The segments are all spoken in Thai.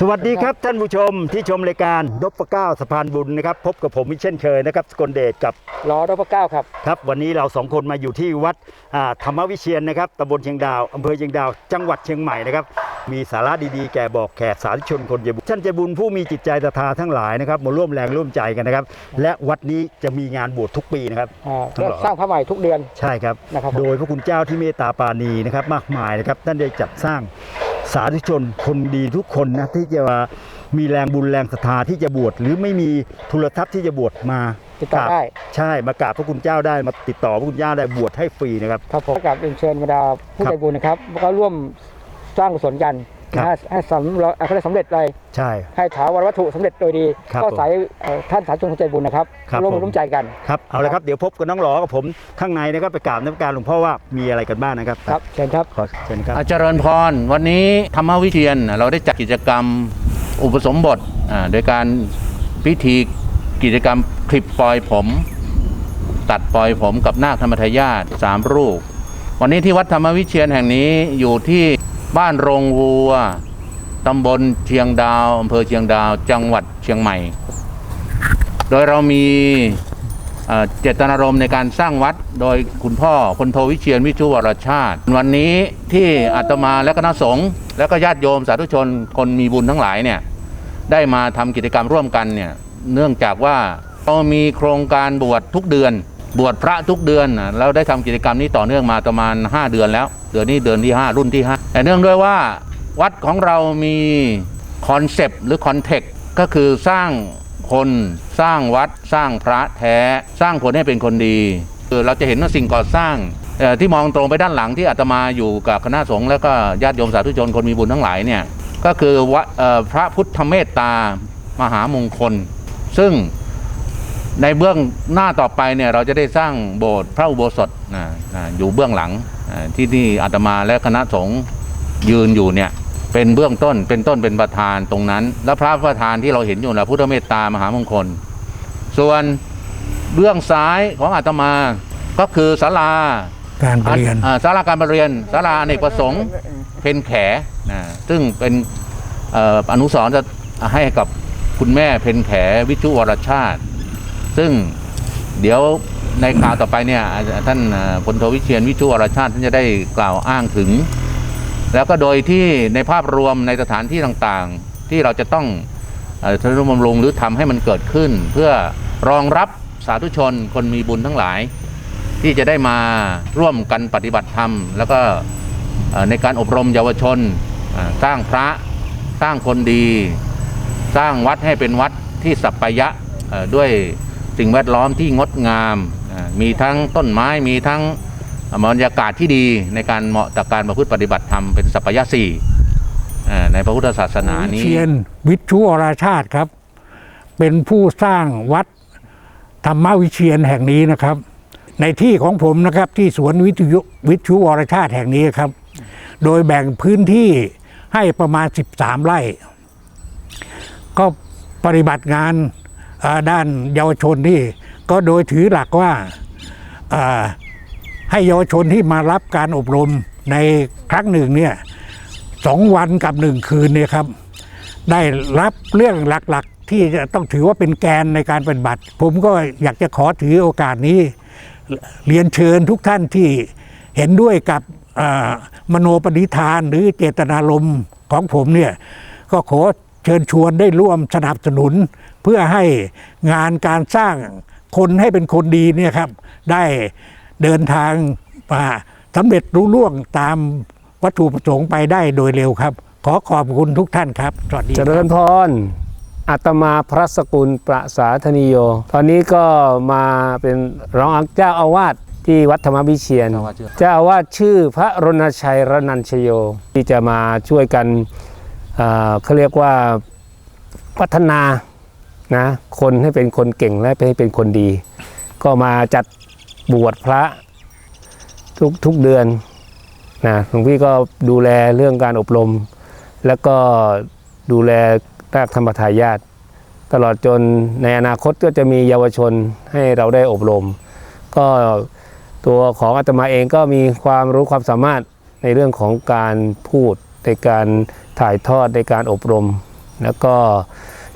สวัสดีครับท่านผู้ชมที่ชมรายการนพเก้าสะพานบุญนะครับ พบกับผมอีกเช่นเคยนะครับสกลเดชกับล้อรพเก้าครับครับวันนี้เราสองคนมาอยู่ที่วัดอ่าธรรมวิเชียนนะครับตำบลเชียงดาวอำเภอเชียงดาว จังหวัดเชียงใหม่นะครับมีสาระดีๆ แก่บอกแขกสาธุชนคนใจบุญท่านใจบุญผู้มีจิตใจศรัทธาทั้งหลายนะครับมาร่วมแรงร่วมใจกันนะครับ และวัดนี้จะมีงานบวชทุกปีนะครับ อ่าครับก็สร้างพระใหม่ทุกเดือน ใช่ครับ นะครับโดยพระคุณเจ้าที่เมตตาปราณีนะครับมากมายนะครับท่านได้จัดสร้าง สาธุชนคนดีทุกคนนะที่จะมีแรงบุญแรงศรัทธาที่จะบวชหรือไม่มีทุนทรัพย์ที่จะบวชมาติดต่อได้ ใช่มากราบพระคุณเจ้าได้มาติดต่อพระคุณเจ้าได้บวชให้ฟรีนะครับ ครับผมกับเรียนเชิญบรรดาผู้ครับใจบุญนะครับก็ร่วมสร้างกุศลกัน ครับให้ให้สำเร็จให้สำเร็จเลยใช่ ให้ถาวรวัตถุสำเร็จโดยดี ครับก็ผมสายเอ่อท่านสาธุชนคนใจบุญนะครับครับร่วมผมร่วมใจกัน ครับเอาละครับเดี๋ยวพบกับน้องหลอกับผมข้างในนะครับไปกราบนมัสการหลวงพ่อว่ามีอะไรกันบ้างนะครับครับเชิญครับ ขอเชิญครับ อาจารย์พร วันนี้ธรรมวิเชียนเราได้จัดกิจกรรมอุปสมบทอ่าโดยการพิธีกิจกรรมคลิปปลอยผม ตัดปลอยผมกับนาคธรรมทายาทสามรูป วันนี้ที่วัดธรรมวิเชียนแห่งนี้อยู่ที่ บ้านโรงวัวตำบลเชียงดาวอำเภอเชียงดาว จังหวัดเชียงใหม่ โดยเรามีเจตนารมณ์ในการสร้างวัดโดยคุณพ่อพลโทวิเชียนวิชุวรชาติ วันนี้ที่อาตมาและคณะสงฆ์และก็ญาติโยมสาธุชนคนมีบุญทั้งหลายเนี่ยได้มาทำกิจกรรมร่วมกันเนี่ยเนื่องจากว่าเรามีโครงการบวชทุกเดือน บวชพระทุกเดือนน่ะเราได้ทำกิจกรรมนี้ต่อเนื่องมาประมาณ 5 เดือนแล้ว เดือนนี้เดือนที่ 5 รุ่นที่ 5 แต่เนื่องด้วยว่าวัดของเรามีคอนเซปต์หรือคอนเทกต์ก็คือสร้างคนสร้างวัดสร้างพระแท้ สร้างคนให้เป็นคนดีคือเราจะเห็นว่าสิ่งก่อสร้างที่มองตรงไปด้านหลังที่อาตมาอยู่กับคณะสงฆ์แล้วก็ญาติโยมสาธุชนคนมีบุญทั้งหลายเนี่ยก็คือวัดเอ่อพระพุทธเมตตามหามงคล ซึ่ง ในเบื้องหน้าต่อไปเนี่ยเราจะได้สร้างโบสถ์พระอุโบสถนะนะอยู่เบื้องหลังอ่าที่นี่อาตมาและคณะสงฆ์ยืนอยู่เนี่ยเป็นเบื้องต้นเป็นต้นเป็นประธานตรงนั้น แล้วพระประธานที่เราเห็นอยู่นะพุทธเมตตามหามงคล ส่วนเบื้องซ้ายของอาตมาก็คือศาลาการเรียนอ่าศาลาการประเรียนศาลาอเนกประสงค์เพนแขนะซึ่งเป็นเอ่ออนุสรณ์จะให้กับคุณแม่เพนแขวิจุวรชาติ ซึ่งเดี๋ยวในข่าวต่อไปเนี่ยท่านพลโทวิเชียนวิจุวรชาติท่านจะได้กล่าวอ้างถึง แล้วก็โดยที่ในภาพรวมในสถานที่ต่างๆ ที่เราจะต้องทนุบำรุงหรือทำให้มันเกิดขึ้น เพื่อรองรับสาธุชนคนมีบุญทั้งหลาย ที่จะได้มาร่วมกันปฏิบัติธรรม แล้วก็ในการอบรมเยาวชนสร้างพระสร้างคนดี สร้างวัดให้เป็นวัดที่สัปปายะด้วย สิ่งแวดล้อมที่งดงาม มีทั้งต้นไม้มีทั้งบรรยากาศที่ดีในการเหมาะต่อการประพฤติปฏิบัติธรรมเป็นสัปปายะสี่ในพระพุทธศาสนานี้เชียนวิชุวรชาติครับ เป็นผู้สร้างวัดธรรมวิเชียนแห่งนี้นะครับ ในที่ของผมนะครับที่สวนวิทยุวิชุวรชาติแห่งนี้ครับ โดยแบ่งพื้นที่ให้ประมาณ 13 ไร่ ก็ปฏิบัติงานเด้านเยาวชนที่ก็โดยถือหลักว่าให้เยาวชนที่มารับการอบรมในครั้งหนึ่งเนี่ยสองวันกับหนึ่งคืนเนี่ยครับ ได้รับเรื่องหลักๆ ที่จะต้องถือว่าเป็นแกนในการปฏิบัติ ผมก็อยากจะขอถือโอกาสนี้ เรียนเชิญทุกท่านที่เห็นด้วยกับมโนปณิธานหรือเจตนารมณ์ของผมเนี่ยก็ขอ ชิญชวนได้ร่วมสนับสนุน เพื่อให้งานการสร้างคนให้เป็นคนดีเนี่ยครับ ได้เดินทางมาสำเร็จรุ่ล่วงตามวัตถุประสงค์ไปได้โดยเร็วครับ ขอขอบคุณทุกท่านครับ สวัสดีคเจรับริญพรอาตมาพระสกุลประสาธนิโย ตอนนี้ก็มาเป็นรองเจ้าอาวาสที่วัดธรรมวิเชียน เจ้าอาวาสชื่อเจ้าอาวาสชื่อพระรณชัยรนันชโย ที่จะมาช่วยกัน เขาเรียกว่าพัฒนานะคนให้เป็นคนเก่งและให้เป็นคนดี ก็มาจัดบวชพระทุกทุกเดือนนะหลวงพี่ก็ดูแลเรื่องการอบรม แล้วก็ดูแลรากธรรมทายาทตลอดจนในอนาคตก็จะมีเยาวชนให้เราได้อบรม ก็ตัวของอาตมาเองก็มีความรู้ความสามารถในเรื่องของการพูด ในการถ่ายทอดในการอบรม แล้วก็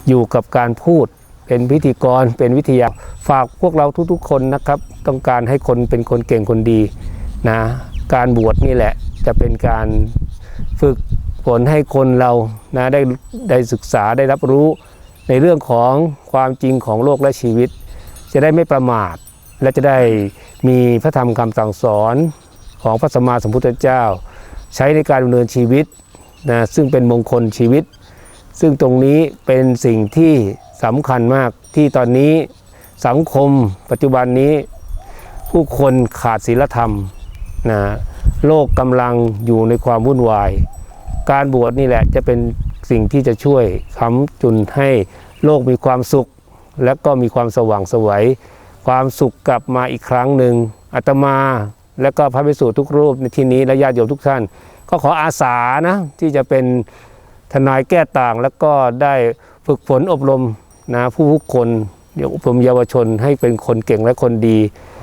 อยู่กับการพูดเป็นพิธีกรเป็นวิทยาฝากพวกเราทุกๆ คนนะครับ ต้องการให้คนเป็นคนเก่งคนดีนะการบวชนี่แหละจะเป็นการฝึกฝนให้คนเรานะได้ได้ศึกษาได้รับรู้ในเรื่องของความจริงของโลกและชีวิต จะได้ไม่ประมาท และจะได้มีพระธรรมคำสั่งสอนของพระสัมมาสัมพุทธเจ้า ใช้ในการดำเนินชีวิตนะซึ่งเป็นมงคลชีวิต ซึ่งตรงนี้เป็นสิ่งที่สำคัญมากที่ตอนนี้สังคมปัจจุบันนี้ ผู้คนขาดศีลธรรมนะโลกกำลังอยู่ในความวุ่นวาย การบวชนี่แหละจะเป็นสิ่งที่จะช่วยค้ำจุนให้โลกมีความสุข และก็มีความสว่างสวัยความสุขกลับมาอีกครั้งหนึ่งอาตมา และก็พระภิกษุทุกรูปในที่นี้และญาติโยมทุกท่าน ก็ขออาสานะที่จะเป็นทนายแก้ต่าง แล้วก็ได้ฝึกฝนอบรมนะผู้ทุกคนเดี๋ยวอบรมเยาวชนให้เป็นคนเก่งและคนดี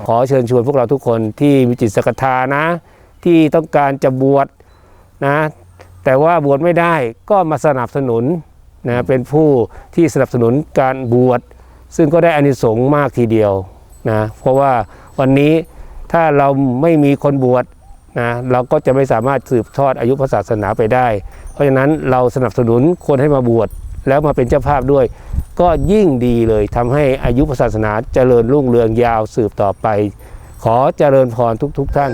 ขอเชิญชวนพวกเราทุกคนที่มีจิตศรัทธานะ ที่ต้องการจะบวชนะแต่ว่าบวชไม่ได้ก็มาสนับสนุนนะเป็นผู้ที่สนับสนุนการบวชซึ่งก็ได้อานิสงส์มากทีเดียวนะเพราะว่าวันนี้ ถ้าเราไม่มีคนบวชนะเราก็จะไม่สามารถสืบทอดอายุพระศาสนาไปได้ เพราะฉะนั้นเราสนับสนุนคนให้มาบวชแล้วมาเป็นเจ้าภาพด้วย ก็ยิ่งดีเลยทำให้อายุพระศาสนาเจริญรุ่งเรืองยาวสืบต่อไป ขอเจริญพรทุกๆทท่าน